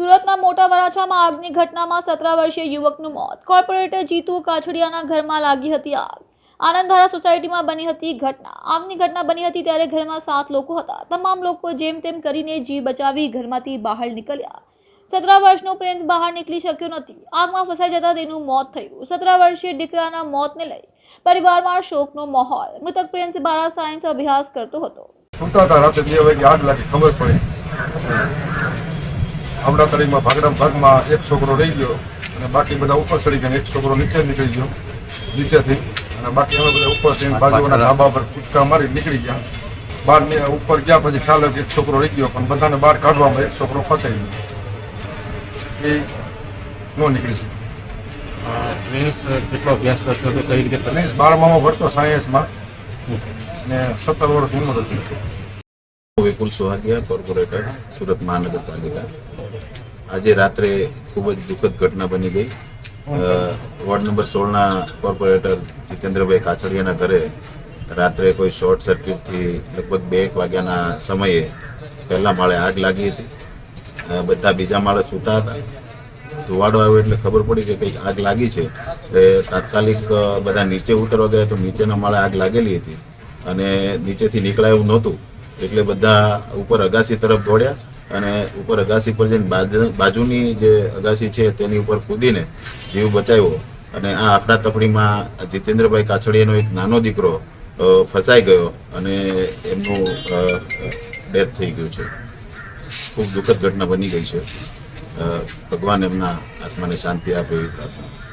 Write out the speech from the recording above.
સુરતના મોટા વરાછામાં આગની ઘટનામાં સત્તર વર્ષીય યુવકનું મોત. કોર્પોરેટર જીતુ કાછડિયાના ઘરમાં લાગી હતી આગ. આનંદધારા સોસાયટીમાં બની હતી ઘટના. આગની ઘટના બની હતી ત્યારે ઘરમાં સાત લોકો હતા. તમામ લોકો જેમ તેમ કરીને જીવ બચાવી ઘરમાંથી બહાર નીકળ્યા. સત્તર વર્ષનો પ્રિન્સ બહાર નીકળી શક્યો નથી. આગમાં ફસાઈ જતા તેનું મોત થયું. સત્તર વર્ષીય દીકરાના મોતને લઈ પરિવારમાં શોકનો માહોલ. મૃતક પ્રિન્સ બારા સાયન્સ અભ્યાસ કરતો હતો. આગ લાગી, ખબર પડી. આપણા તળીમાં ભાગડા ભાગમાં એક છોકરો રહી ગયો અને બાકી બધા ઉપર ચડી ગયા અને એક છોકરો નીચે નીકળી ગયો નીચેથી. અને બાકી અમે બધા ઉપર થઈને બાજુના ધાબા પર કૂદકા મારી નીકળી ગયા. બહાર ની- ઉપર ગયા પછી ખ્યાલ કે એક છોકરો રહી ગયો પણ બધાને બહાર કાઢવામાં એક છોકરો ફસાઈ ગયો. એ નો નીકળી શકે કેટલો અભ્યાસ કરતો હતો કઈ રીતે બારમામાં ભણતો સાયન્સમાં ને સત્તર વર્ષ ઉંમર હતી. વિપુલ સુહાગિયા કોર્પોરેટર સુરત મહાનગરપાલિકા. આજે રાત્રે ખૂબ જ દુઃખદ ઘટના બની ગઈ. વોર્ડ નંબર સોળના કોર્પોરેટર જીતેન્દ્રભાઈ કાછડિયાના ઘરે રાત્રે કોઈ શોર્ટ સર્કિટથી લગભગ બે એક વાગ્યાના સમયે પહેલા માળે આગ લાગી હતી. બધા બીજા માળે સૂતા હતા. ધુવાડો આવ્યો એટલે ખબર પડી કે કંઈક આગ લાગી છે. એટલે તાત્કાલિક બધા નીચે ઉતરવા ગયા તો નીચેના માળે આગ લાગેલી હતી અને નીચેથી નીકળાય નહોતું. એટલે બધા ઉપર અગાસી તરફ દોડ્યા અને ઉપર અગાસી પર જઈને બાજુ- બાજુની જે અગાસી છે તેની ઉપર કૂદીને જીવ બચાવ્યો. અને આ આફડા તફડીમાં જીતેન્દ્રભાઈ કાછડિયાનો એક નાનો દીકરો ફસાઈ ગયો અને એમનું ડેથ થઈ ગયું છે. ખૂબ દુઃખદ ઘટના બની ગઈ છે. ભગવાન એમના આત્માને શાંતિ આપે એવી પ્રાર્થના.